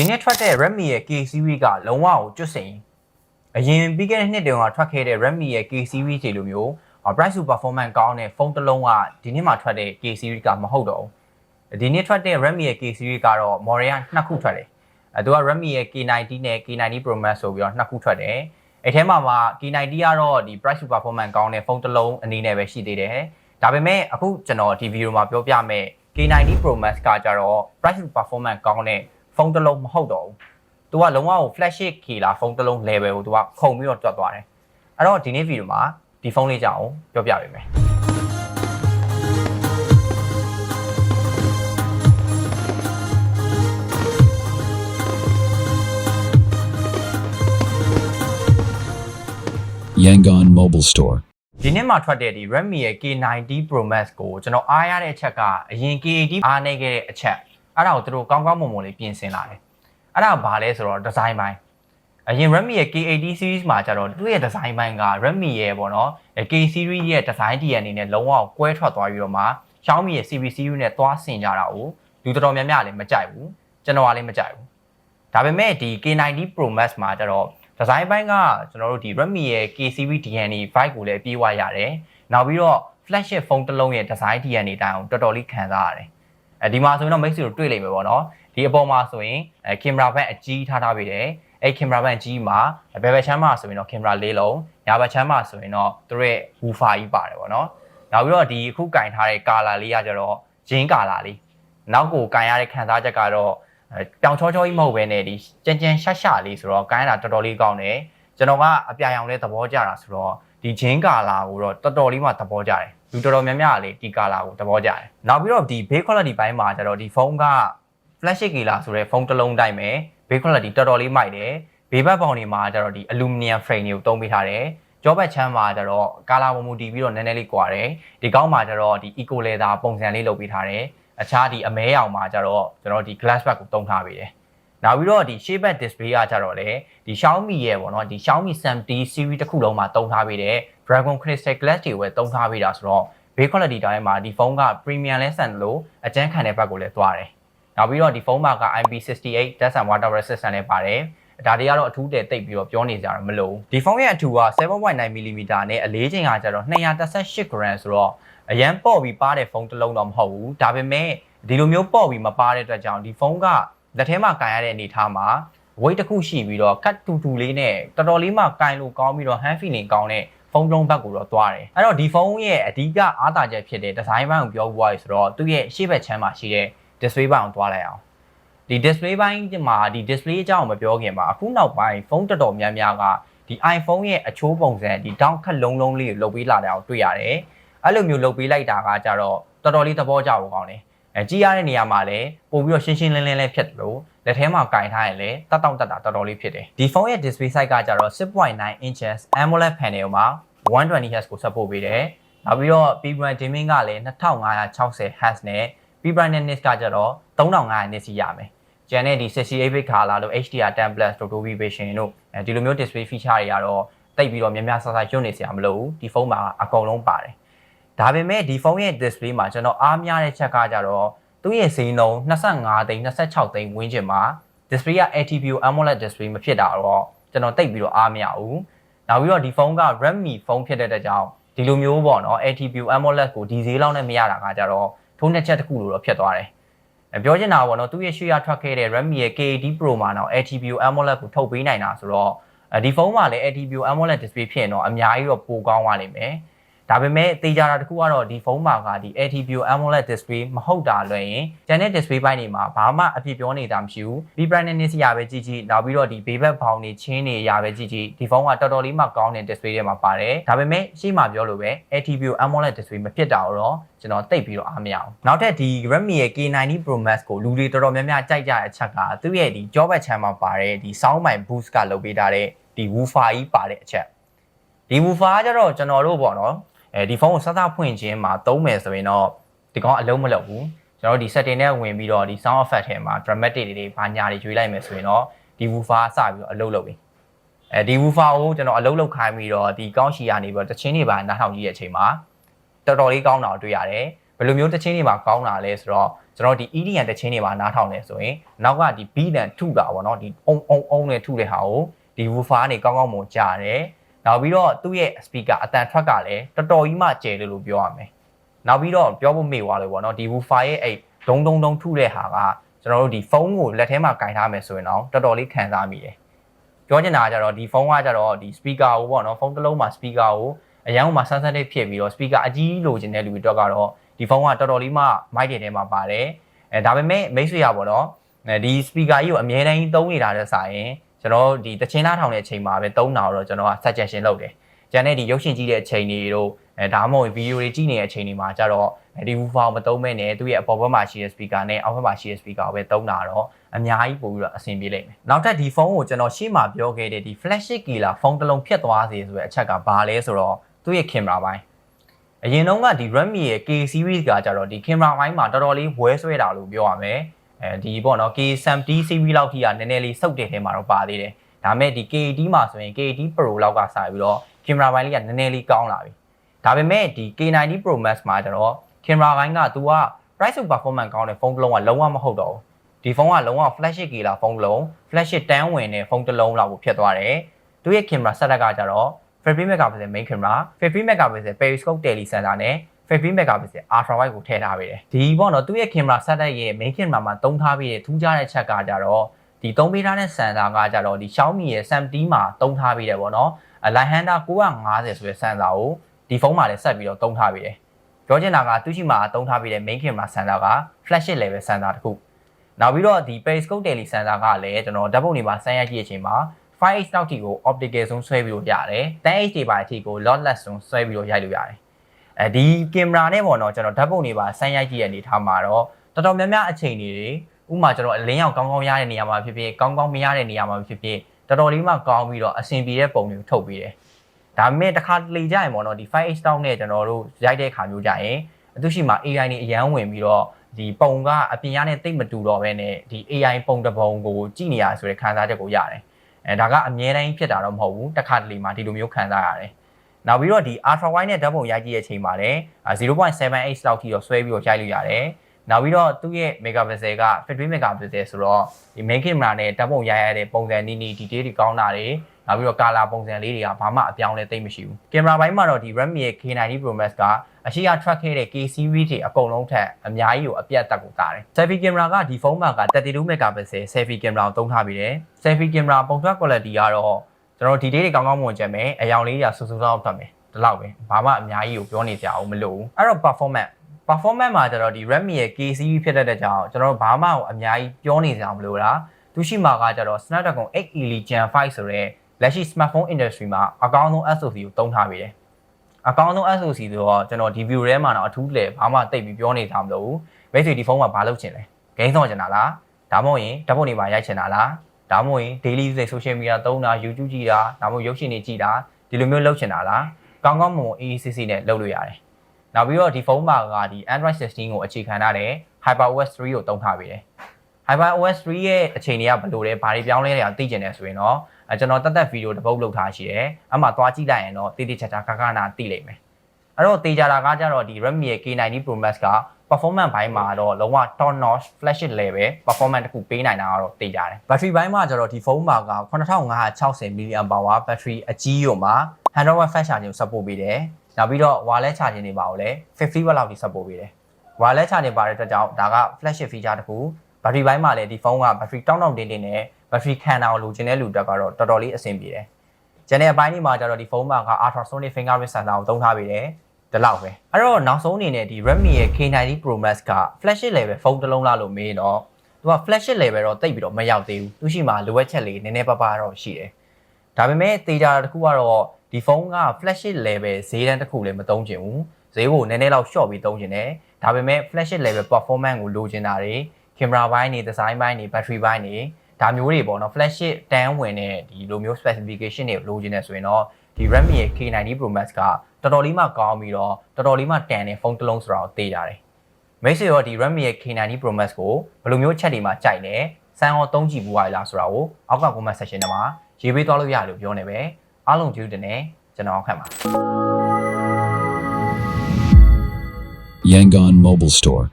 ဒီနေ့ထွက်တဲ့ Redmi ရဲ့ K series ကလုံးဝကိုကျွတ်စိန်အရင်ပြီးခဲ့တဲ့နှစ်တုန်းကထွက်ခဲ့တဲ့ Redmi ရဲ့ K series တွေလိုမျိုးအာ price to performance ကောင်းတဲ့ဖုန်းတစ်လုံးကဒီနေ့မှထွက်တဲ့ K series ကမဟုတ်တော့ဘူးဒီနေ့ထွက်တဲ့ Redmi ရဲ့ K series ကတော့ model ကနှစ်ခုထွက်တယ်အဲသူက Redmi ရဲ့ K90 နဲ့ K90 Pro Max ဆိုပြီးတော့နှစ်ခုထွက်တယ်အဲထဲမှာမှ K90 ကတော့ဒီ price to performance ကောင်းတဲ့ဖုန်းတစ်လုံးအနေနဲ့ပဲရှိသေးတယ်ဒါပေမဲ့အခုကျွန်တော်ဒီဗီဒီယိုမှာပြောပြမယ် K90 Pro Max ကကြတော့ price to performance ကောင်းတဲ့ ဖုန်းတစ်လုံးမဟုတ်တော့ဘူး။ तू ကလုံးဝကို flagship ခီလာဖုန်းတစ်လုံး level ကို तू ကခုံပြီးတော့တွတ်သွားတယ်။အဲ့တော့ဒီနေ့ဗီဒီယိုမှာဒီဖုန်းလေးကြောင်းပြောပြပေးမယ် Yangon Mobile Store. ။ဒီနေ့မှာထွက်တဲ့ဒီ Redmi ရဲ့ K90 Pro Max ကိုကျွန်တော်အားရတဲ့အချက်ကအရင် K80 အားနေခဲ့တဲ့အချက် အဲ့ဒါကိုသူတို့ကောင်းကောင်းမွန်မွန်လေးပြင်ဆင်လာတယ်။အဲ့ဒါဘာလဲဆိုတော့ design ပိုင်းအရင် Redmi ရဲ့ K80 series မှာကျတော့သူ့ရဲ့ design ပိုင်းက Redmi ရဲ့ပေါ့နော် K series ရဲ့ design တည်အနေနဲ့လုံးဝကွဲထွက်သွားပြီးတော့မှ Xiaomi ရဲ့ CB series နဲ့သွားဆင်ကြတာကိုလူတော်တော်များများလည်းမကြိုက်ဘူးကျွန်တော်ကလည်းမကြိုက်ဘူးဒါပေမဲ့ဒီ K90 Pro Max မှာကျတော့ design ပိုင်းကကျွန်တော်တို့ဒီ Redmi ရဲ့ K series DNA 5ကိုလည်းပြေးဝရတယ်နောက်ပြီးတော့ flagship ဖုန်းတစ်လုံးရဲ့ design DNA တိုင်းအောင်တော်တော်လေးခံစားရတယ် အဲဒီမှာဆိုရင်တော့ Mix ကိုတွေ့လိမ့်မယ်ပေါ့နော်ဒီအပေါ်မှာဆိုရင်အဲ camera ဘက်အကြီးထားထားပေးတယ်အဲ camera ဘက်အကြီးမှာဘယ်ဘက်ချမ်းမှာဆိုရင်တော့ camera လေးလုံးညာဘက်ချမ်းမှာဆိုရင်တော့သူတို့ရဲ့ woofer ကြီးပါတယ်ပေါ့နော်နောက်ပြီးတော့ဒီအခုကင်ထားတဲ့ color လေးကကျတော့ဂျင်း color လေးနောက်ကိုကင်ရတဲ့ခံစားချက်ကတော့အဲပြောင်ချောချောကြီးမဟုတ်ဘဲနဲ့ဒီကြမ်းကြမ်းရှက်ရှလေးဆိုတော့ကင်ရတာတော်တော်လေးကောင်းတယ်ကျွန်တော်ကအပြာရောင်လေးသဘောကျတာဆိုတော့ ဒီဂျင်း color ကိုတော့တော်တော်လေးမှသဘောကျတယ်လူတော်တော်များများကလေဒီ color ကိုသဘောကျတယ်နောက်ပြီးတော့ဒီ base quality ဘိုင်းမှာကျတော့ဒီဖုန်းက flagship ကီလာဆိုတဲ့ဖုန်းတစ်လုံးတိုင်းပဲ base quality တော်တော်လေးမိုက်တယ်ဘေးဘက်ပေါင်တွေမှာကျတော့ဒီ aluminum frame တွေကိုသုံးပေးထားတယ်ကြောဘက်ချမ်းမှာကျတော့ကာလာပုံမူတည်ပြီးတော့နည်းနည်းလေးကွာတယ်ဒီကောင်းမှာကျတော့ဒီ eco leather ပုံစံလေးလုပ်ပေးထားတယ်အခြားဒီအမဲရောင်မှာကျတော့ကျွန်တော်ဒီ glass back ကိုသုံးထားပေးတယ် နောက်ပြီးတော့ဒီ shape back display ကကျတော့လေဒီ Xiaomi ရဲ့ပေါ့နော်ဒီ Xiaomi 70 series တစ်ခုလုံးမှာသုံးထားပေးတယ် Dragon Crystal Glass တွေပဲသုံးထားပေးတာဆိုတော့ base quality တိုင်းမှာဒီဖုန်းက premium လဲဆန်လို့အကျန်းခံတဲ့ဘက်ကိုလည်းသွားတယ်နောက်ပြီးတော့ဒီဖုန်းမှာက IP68 dust and water resistant လည်းပါတယ်ဒါတွေကတော့အထူးတဲ့တိတ်ပြီးတော့ပြောနေကြတာမလို့ဒီဖုန်းရဲ့အထူက 7.9mm နဲ့အလေးချိန်ကကျတော့218 gram ဆိုတော့အရန်ပေါ့ပြီးပါတဲ့ဖုန်းတစ်လုံးတော့မဟုတ်ဘူးဒါပေမဲ့ဒီလိုမျိုးပေါ့ပြီးမပါတဲ့အတွက်ကြောင့်ဒီဖုန်းက လက်ထဲမှာကင်ရတဲ့အနေအထားမှာ weight တစ်ခုရှိပြီးတော့ cut တူတူလေးနဲ့တော်တော်လေးမှကင်လို့ကောင်းပြီးတော့ hand feeling ကောင်းတဲ့ဖုန်းလုံးဘက်ကိုတော့သွားတယ်အဲ့တော့ဒီဖုန်းရဲ့အဓိကအားသာချက်ဖြစ်တဲ့ဒီဇိုင်းဘက်ကိုပြောပြရဆိုတော့သူ့ရဲ့ရှေ့ဘက်ချမ်းမှာရှိတဲ့ display ဘက်ကိုသွားလိုက်အောင်ဒီ display ဘိုင်းမှာဒီ display အကြောင်းမပြောခင်မှာအခုနောက်ပိုင်းဖုန်းတော်တော်များများကဒီ iPhone ရဲ့အချိုးပုံစံဒီ down ခတ်လုံးလုံးလေးကိုလုပ်ပေးလာတဲ့အောင်တွေ့ရတယ်အဲ့လိုမျိုးလုပ်ပေးလိုက်တာကကြတော့တော်တော်လေးသဘောကျဖို့ကောင်းတယ် အဲကြည့်ရတဲ့နေရာမှာလည်းပို့ပြီးတော့ရှင်းရှင်းလင်းလင်းလေးဖြစ်တယ်လို့လက်ထဲမှာကင်ထားရင်လည်းတတ်တောင့်တတ်တာတော်တော်လေးဖြစ်တယ်ဒီဖုန်းရဲ့ display size ကကြတော့6.9 inches AMOLED panel မှာ 120Hz ကို support ပေးတယ်နောက်ပြီးတော့ P brand dimming ကလည်း 2560 Hz နဲ့ P brightness ကကြတော့3500 nits ရမယ်ကျန်တဲ့ဒီ 68 bit color လို့ HDR10 plus Dolby Vision တို့အဲဒီလိုမျိုး display feature တွေကတော့တိတ်ပြီးတော့များများဆဆရွတ်နေစရာမလိုဘူးဒီဖုန်းမှာအကုန်လုံးပါတယ် ဒါပေမဲ့ဒီဖုန်းရဲ့ display မှာကျွန်တော်အားများတဲ့ချက်ကကြတော့သူ့ရဲ့ဈေးနှုန်း25သိန်း26သိန်းဝန်းကျင်မှာ display က ATPO AMOLED display မဖြစ်တာတော့ကျွန်တော်တိတ်ပြီးတော့အားမရဘူးနောက်ပြီးတော့ဒီဖုန်းက Redmi ဖုန်းဖြစ်တဲ့အတွက်ကြောင့်ဒီလိုမျိုးပေါ့နော် ATPO AMOLED ကိုဒီဈေးလောက်နဲ့မရတာကကြတော့ထုံးတဲ့ချက်တစ်ခုလိုတော့ဖြစ်သွားတယ်ပြောချင်တာပေါ့နော်သူ့ရဲ့ရှေ့ရထွက်ခဲ့တဲ့ Redmi ရဲ့ K80 Pro မှာတော့ ATPO AMOLED ကိုထုတ်ပေးနိုင်တာဆိုတော့ဒီဖုန်းမှာလည်း ATPO AMOLED display ဖြစ်ရင်တော့အများကြီးတော့ပိုကောင်းသွားနိုင်မယ် ဒါပေမဲ့တေချာတာတစ်ခုကတော့ဒီဖုန်းမှာကဒီ ATPO AMOLED display မဟုတ်တာလွှဲရင်ကျန်တဲ့ display ဘိုင်းတွေမှာဘာမှအဖြစ်ပြောနေတာမရှိဘူး B brightness ရပဲကြည့်ကြည့်နောက်ပြီးတော့ဒီဘေးဘက်ဘောင်တွေချင်းတွေရပဲကြည့်ကြည့်ဒီဖုန်းကတော်တော်လေးမှကောင်းတဲ့ display တွေမှာပါတယ်ဒါပေမဲ့ရှေ့မှာပြောလို့ပဲ ATPO AMOLED display မဖြစ်တာတော့ကျွန်တော်တိတ်ပြီးတော့အားမရအောင်နောက်ထပ်ဒီ Redmi ရဲ့ K90 Pro Max ကိုလူတွေတော်တော်များများကြိုက်ကြတဲ့အချက်ကသူ့ရဲ့ဒီကြောဘက်ချမ်းမှာပါတဲ့ဒီ sound mic boost ကလုပ်ပေးထားတဲ့ဒီ woofer ကြီးပါတဲ့အချက်ဒီ woofer ကကျတော့ကျွန်တော်တို့ပေါ့နော် အဲဒီဖုန်းကိုစသဖွင့်ခြင်းမှာသုံးမယ်ဆိုရင်တော့ဒီကောင်အလုံးမလုပ်ဘူးကျွန်တော်တို့ဒီ setting နဲ့ဝင်ပြီးတော့ဒီ sound effect ထဲမှာ dramatic တွေဘာညာတွေရွေးလိုက်မယ်ဆိုရင်တော့ဒီ woofer စပြီးတော့အလုပ်လုပ်ပြီအဲဒီ woofer ကိုကျွန်တော်အလုပ်လုပ်ခိုင်းပြီးတော့ဒီကောင်းရှီကနေပြီးတော့တချင်းတွေပါနားထောင်ကြည့်တဲ့အချိန်မှာတော်တော်လေးကောင်းတာကိုတွေ့ရတယ်ဘယ်လိုမျိုးတချင်းတွေပါကောင်းတာလဲဆိုတော့ကျွန်တော်ဒီ EDM တချင်းတွေပါနားထောင်နေဆိုရင်နောက်ကဒီ beat နဲ့ထုတာပေါ့နော်ဒီအုံအုံအုံနဲ့ထုတဲ့ဟာကိုဒီ woofer ကနေကောင်းကောင်းမွန်ကြားတယ် နောက်ပြီးတော့သူ့ရဲ့ speaker အတန်ထွက်ကလည်းတော်တော်ကြီးမှကျယ်လို့လို့ပြောရမယ်နောက်ပြီးတော့ပြောဖို့မေ့သွားလို့ပေါ့နော်ဒီ woofer ရဲ့အဲ့ဒုံဒုံဒုံထုတဲ့ဟာကကျွန်တော်တို့ဒီဖုန်းကိုလက်ထဲမှာကင်ထားမယ်ဆိုရင်တော့တော်တော်လေးခံစားမိတယ်ပြောချင်တာကကြတော့ဒီဖုန်းကကြတော့ဒီ speaker ကိုပေါ့နော်ဖုန်းတစ်လုံးမှာ speaker ကိုအရင်ကမှဆန်းဆန်းလေးဖြစ်ပြီးတော့ speaker အကြီးလိုချင်တဲ့လူတွေတော့ကတော့ဒီဖုန်းကတော်တော်လေးမှ mic တွေထဲမှာပါတယ်အဲဒါပေမဲ့မိတ်ဆွေရပေါ့နော်အဲဒီ speaker ကြီးကိုအမြဲတမ်းသုံးနေတာတဲ့ဆိုင်ရင် ကျွန်တော်ဒီတချင်းသားထောင်တဲ့အချိန်မှာပဲသုံးတာတော့ကျွန်တော်က suggestion လုပ်တယ်ကျန်တဲ့ဒီရုပ်ရှင်ကြည့်တဲ့အချိန်တွေတို့အဲဒါမှမဟုတ်ဗီဒီယိုတွေကြည့်နေတဲ့အချိန်တွေမှာကျတော့ဒီ woofer မသုံးမဲ့နဲ့သူ့ရဲ့အပေါ်ဘက်မှာရှိတဲ့ speaker နဲ့အောက်ဘက်မှာရှိတဲ့ speaker ကိုပဲသုံးတာတော့အများကြီးပို့ပြီးတော့အဆင်ပြေလိမ့်မယ်နောက်ထပ်ဒီဖုန်းကိုကျွန်တော်ရှေ့မှာပြောခဲ့တဲ့ဒီ flagship killer ဖုန်းတစ်လုံးဖြတ်သွားစေဆိုတဲ့အချက်ကဘာလဲဆိုတော့သူ့ရဲ့ camera ပိုင်းအရင်တုန်းကဒီ Redmi ရဲ့ K series ကကြတော့ဒီ camera ပိုင်းမှာတော်တော်လေးဝဲဆွဲတာလို့ပြောရမယ် အဲဒီပေါ့နော် K70 series လောက်ထိကနည်းနည်းလေးစုပ်တဲ့ထဲမှာတော့ပါသေးတယ်ဒါမဲ့ဒီ KD မှာဆိုရင် KD Pro လောက်ကစပြီးတော့ camera ပိုင်းလေးကနည်းနည်းလေးကောင်းလာပြီဒါပေမဲ့ဒီ K90 Pro Max မှာကျတော့ camera ပိုင်းက तू က price to performance ကောင်းတဲ့ဖုန်းတစ်လုံးကလုံးဝမဟုတ်တော့ဘူးဒီဖုန်းကလုံးဝ flagship ကလာဖုန်းတစ်လုံး flagship တန်းဝင်တဲ့ဖုန်းတစ်လုံးလောက်ကိုဖြစ်သွားတယ်သူရဲ့ camera setup ကကြတော့50 megapixel main camera 50 megapixel periscope tele sensor နဲ့ 50 megapixel ultra wide ကိုထည့်ထားပေးတယ်ဒီပေါ့နော်သူရဲ့ camera setup ရဲ့ main camera မှာသုံးထားပေးတဲ့ထူးခြားတဲ့ချက်ကကြတော့ဒီသုံးပေးထားတဲ့ sensor ကကြတော့ဒီ Xiaomi ရဲ့ SAM-T မှာသုံးထားပေးတယ်ပေါ့နော် Lihanda 950ဆိုတဲ့ sensor ကိုဒီဖုန်းမှာလည်းဆက်ပြီးတော့သုံးထားပေးတယ်ပြောချင်တာကသူရှိမှာသုံးထားပေးတဲ့ main camera sensor က flagship level sensor တစ်ခုနောက်ပြီးတော့ဒီ periscope tele sensor ကလည်းကျွန်တော်ဓာတ်ပုံတွေမှာစမ်းရိုက်ကြည့်တဲ့အချိန်မှာ 5h နောက်ထိကို optical zoom ဆွဲပြီးလို့ရတယ် 10h တွေပါအထိကို lossless zoom ဆွဲပြီးလို့ရိုက်လို့ရတယ် အဲဒီကင်မရာနဲ့ပေါ့နော်ကျွန်တော်ဓာတ်ပုံတွေပါစမ်းရိုက်ကြည့်ရအနေထားမှာတော့တော်တော်များများအချိန်တွေဥမာကျွန်တော်အလင်းရောင်ကောင်းကောင်းရတဲ့နေရာမှာဖြစ်ဖြစ်ကောင်းကောင်းမရတဲ့နေရာမှာဖြစ်ဖြစ်တော်တော်လေးမှကောင်းပြီးတော့အဆင်ပြေတဲ့ပုံတွေကိုထုတ်ပြီးတယ်ဒါပေမဲ့တစ်ခါလေကြရင်ပေါ့နော်ဒီ 5h တောင်းနဲ့ကျွန်တော်တို့ရိုက်တဲ့ခါမျိုးကြရင်အသူရှိမှာ AI နေအရန်ဝင်ပြီးတော့ဒီပုံကအပြင်ရနဲ့တိတ်မတူတော့ဘဲနဲ့ဒီ AI ပုံတစ်ပုံကိုကြည့်နေရဆိုတဲ့ခံစားချက်ကိုရတယ်အဲဒါကအမြဲတမ်းဖြစ်တာတော့မဟုတ်ဘူးတစ်ခါတလေမှာဒီလိုမျိုးခံစားရတယ် နောက်ပြီးတော့ဒီ ultra wide နဲ့ဓာတ်ပုံရိုက်ကြည့်တဲ့အချိန်မှာလည်း0.78လောက်ထိတော့ဆွဲပြီးတော့ရိုက်လို့ရတယ်နောက်ပြီးတော့သူ့ရဲ့ megapixel က50 megapixel ဆိုတော့ဒီ main camera နဲ့ဓာတ်ပုံရိုက်ရတဲ့ပုံစံနီးနီး detail တွေကောင်းတာတွေနောက်ပြီးတော့ color ပုံစံလေးတွေကဘာမှအပြောင်းလဲသိမ့်မရှိဘူးကင်မရာပိုင်းမှာတော့ဒီ Redmi ရဲ့ K90 Pro Max ကအရှိရ track ခဲ့တဲ့ K series တွေအကုန်လုံးထက်အများကြီးကိုအပြတ်တက်ကိုတာတယ် selfie camera ကဒီဖုန်းမှာက32 megapixel selfie camera ကိုသုံးထားပြီးတယ် selfie camera ပုံထွက် quality ကတော့ ကျွန်တော် detail တွေကောင်းကောင်းမွန်ကြမယ်အယောင်လေးတွေကဆူဆူဆောင်းထွက်မယ်ဒီလောက်ပဲဘာမှအများကြီးကိုပြောနေကြအောင်မလိုဘူးအဲ့တော့ performance performance မှာကျတော့ဒီ Redmi ရဲ့ K series ဖြစ်တဲ့ကြောင်ကျွန်တော်တို့ဘာမှကိုအများကြီးပြောနေကြအောင်မလိုတာသူရှိမှာကကျတော့ Snapdragon 8 Elite Gen 5ဆိုတဲ့လက်ရှိ smartphone industry မှာအကောင်းဆုံး SoC ကိုသုံးထားပြီးတယ်အကောင်းဆုံး SoC ဆိုတော့ကျွန်တော်ဒီ view ထဲမှာတော့အထူးလေဘာမှတိတ်ပြီးပြောနေကြမလို့မိတ်ဆွေဒီဖုန်းမှာဘာလုပ်ချင်လဲ game ဆော့ချင်တာလားဒါမှမဟုတ်ရင်ဓာတ်ပုံတွေပါရိုက်ချင်တာလား ဒါမှမဟုတ်ရင် daily use social media သုံးတာ YouTube ကြည့်တာဒါမှမဟုတ်ရုပ်ရှင်တွေကြည့်တာဒီလိုမျိုးလုပ်ချင်တာလားကောင်းကောင်းမွန်မွန် AACC နဲ့လုပ်လို့ရတယ်နောက်ပြီးတော့ဒီဖုန်းမှာကဒီ Android 16ကိုအခြေခံထားတဲ့ HyperOS 3ကိုသုံးထားပြီးတယ် HyperOS 3ရဲ့အခြေအနေကဘယ်လိုလဲဘာတွေပြောင်းလဲနေတာသိကျင်တယ်ဆိုရင်တော့အဲကျွန်တော်တက်တက်ဗီဒီယိုတစ်ပုတ်လုပ်ထားရှိတယ်အမှသွားကြည့်လိုက်ရင်တော့တိတိကျကျခါခါနာသိလိမ့်မယ်အဲ့တော့တေချာတာကကြတော့ဒီ Redmi ရဲ့ K90 Pro Max က performance ဘိုင်းမှာတော့လုံးဝ top notch flagship level performance တစ်ခုပေးနိုင်တာကတော့တေချာတယ် battery ဘိုင်းမှာကျတော့ဒီဖုန်းမှာက9560 mAh battery အကြီးရုံမှာ100 watt fast charging support ပေးတယ်နောက်ပြီးတော့ wireless charging တွေပါကိုလည်း50 watt လောက်ထိ support ပေးတယ် wireless charging ပါတဲ့အတွက်ကြောင့်ဒါက flagship feature တစ်ခု battery ဘိုင်းမှာလည်းဒီဖုန်းက battery တောင်းတောင်းတင်းတင်းနဲ့ battery ခံတာကိုလိုချင်တဲ့လူတက်ကတော့တော်တော်လေးအဆင်ပြေတယ်။ကျန်တဲ့အပိုင်းတွေမှာကျတော့ဒီဖုန်းမှာက ultrasonic fingerprint sensor ကိုသုံးထားပေးတယ်။ ဒီလောက်ပဲ။အဲ့တော့နောက်ဆုံးအနေနဲ့ဒီ Redmi ရဲ့ K90 Pro Max က flagship level ဖုန်းတစ်လုံးလားလို့မေးတော့သူက flagship level တော့တိတ်ပြီးတော့မရောက်သေးဘူး။သူရှိမှလိုအပ်ချက်လေးနည်းနည်းပါးပါးတော့ရှိတယ်။ဒါပေမဲ့တေချာတစ်ခုကတော့ဒီဖုန်းက flagship level ဈေးတန်းတစ်ခုလည်းမသုံးချင်ဘူး။ဈေးကိုနည်းနည်းလောက် short ပြီးသုံးချင်တယ်။ဒါပေမဲ့ flagship level performance ကိုလိုချင်တာတွေ camera ဘိုင်းတွေ design ဘိုင်းတွေ battery ဘိုင်းတွေဒါမျိုးတွေပေါ့နော် flagship တန်းဝင်တဲ့ဒီလိုမျိုး specification တွေလိုချင်နေဆိုရင်တော့ဒီ Redmi ရဲ့ K90 Pro Max ကတော်တော်လေးမှကောင်းပြီးတော့တော်တော်လေးမှတန်တဲ့ဖုန်းတစ်လုံးဆိုတာကိုသိကြတယ်မိတ်ဆွေရောဒီ Redmi ရဲ့ K90 Pro Max ကိုဘယ်လိုမျိုးချက်တွေမှာကြိုက်လဲစမ်းရောသုံးကြည့်ဘူးလားဆိုတာကိုအောက်က comment section ထဲမှာရေးပေးသွားလို့ရတယ်လို့ပြောနေပဲအားလုံးကျေးဇူးတင်တယ်ကျွန်တော်ခန့်ပါ Yangon Mobile Store.